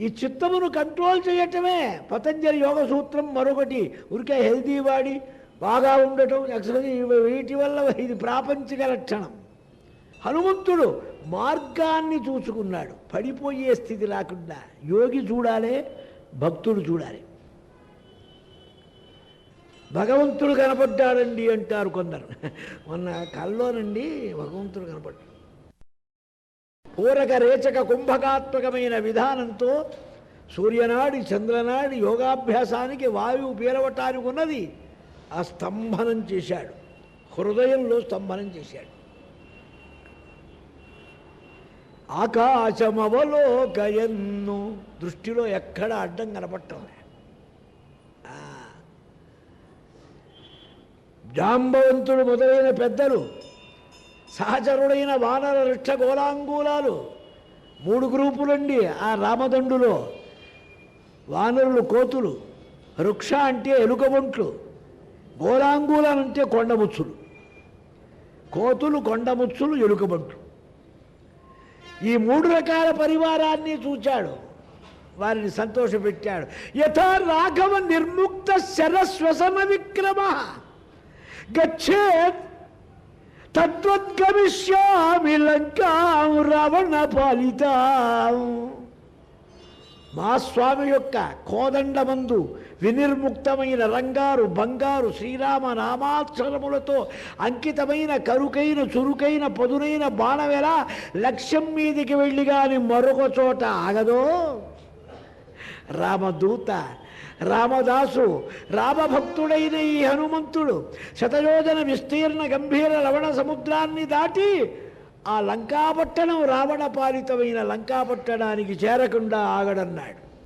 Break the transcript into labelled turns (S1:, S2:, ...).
S1: ఈ చిత్తమును కంట్రోల్ చేయటమే పతంజలి యోగ సూత్రం మరొకటి. ఉరికే హెల్దీ వాడి బాగా ఉండటం ఎక్సర్సైజ్ వీటి వల్ల ఇది ప్రాపంచిక లక్షణం. హనుమంతుడు మార్గాన్ని చూసుకున్నాడు. పడిపోయే స్థితి రాకుండా యోగి చూడాలి భక్తుడు చూడాలి. భగవంతుడు కనపడ్డాడండి అంటారు కొందరు. మొన్న కల్లోనండి భగవంతుడు కనపడ్డాడు పూరక రేచక కుంభకాత్మకమైన విధానంతో సూర్యనాడి చంద్రనాడి యోగాభ్యాసానికి వాయువు పీలవటానికి ఉన్నది ఆ స్తంభనం చేశాడు. హృదయంలో స్తంభనం చేశాడు. ఆకాశమవలోకయన్ను దృష్టిలో ఎక్కడ అడ్డం కనపట్టం జాంబవంతుడు మొదలైన పెద్దలు సహచరుడైన వానర రిక్ష గోలాంగూలాలు మూడు గ్రూపులండి ఆ రామదండులో. వానరులు కోతులు వృక్ష అంటే ఎలుకబొంట్లు గోళాంగూలాలంటే కొండముచ్చులు. కోతులు కొండముచ్చులు ఎలుకబొంట్లు. ఈ మూడు రకాల పరివారాన్ని చూచాడు. వారిని సంతోషపెట్టాడు. యథా రాఘవ నిర్ముక్త శరస్వసన విక్రమ. గచ్చేత్ తద్వద్గమిష్యామి లంకాం రావణ పాలితాం మా స్వామి యొక్క కోదండమందు వినిర్ముక్తమైన రంగారు బంగారు శ్రీరామ నామాక్షరములతో అంకితమైన కరుకైన చురుకైన పదునైన బాణవెల లక్ష్యం మీదికి వెళ్ళి కాని మరొక చోట ఆగదో? రామదూత రామదాసు రామభక్తుడైన ఈ హనుమంతుడు శతయోజన విస్తీర్ణ గంభీర లవణ సముద్రాన్ని దాటి ఆ లంకాపట్టణం రావణ పాలితమైన లంకాపట్టణానికి చేరకుండా ఆగడన్నాడు.